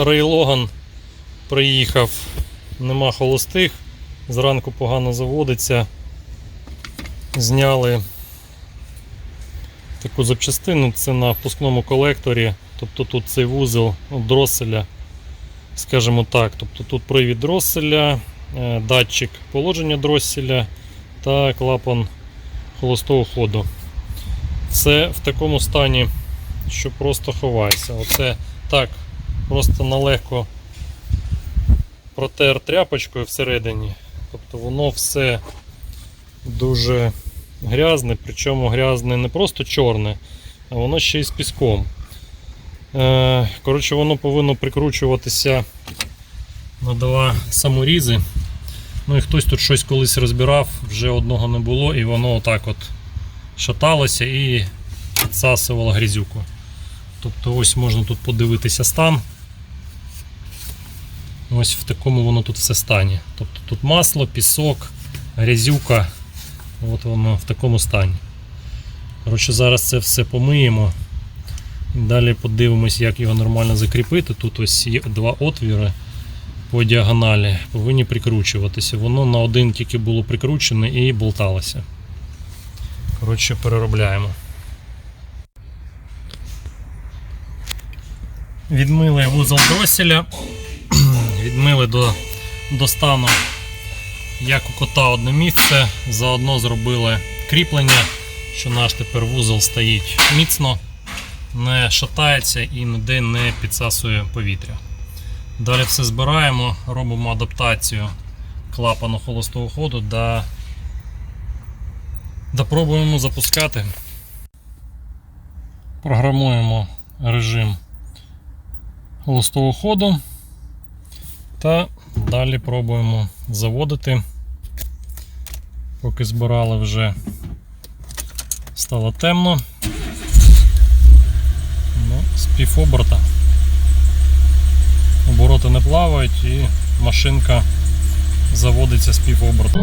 Старий Логан приїхав, нема холостих, зранку погано заводиться. Зняли таку запчастину, це на впускному колекторі, тобто тут цей вузол дроселя, скажімо так, тобто тут привід дроселя, е, датчик положення дроселя та клапан холостого ходу. Це в такому стані, що просто ховається. Оце так, просто налегко протер тряпочкою всередині. Тобто воно все дуже грязне, причому грязне не просто чорне, а воно ще й з піском. Е, Коротше, воно повинно прикручуватися на два саморізи. Ну і хтось тут щось колись розбирав, вже одного не було, і воно отак от шаталося і підсасувало грязюку. Тобто ось можна тут подивитися стан. Ось в такому воно тут все стані. Тобто тут масло, пісок, грязюка. От воно в такому стані. Коротше, зараз це все помиємо. Далі подивимось, як його нормально закріпити. Тут ось є два отвіри по діагоналі, повинні прикручуватися. Воно на один тільки було прикручене і болталося. Коротше, переробляємо. Відмили вузол дроселя, відмили до, до стану, як у кота одне місце. Заодно зробили кріплення, що наш тепер вузол стоїть міцно, не шатається і ніде не підсасує повітря. Далі все збираємо, робимо адаптацію клапану холостого ходу да, да пробуємо запускати. Програмуємо режим холостого ходу та далі пробуємо заводити. Поки збирали вже стало темно. Ну, з півоберта. Обороти не плавають і машинка заводиться з півоберту.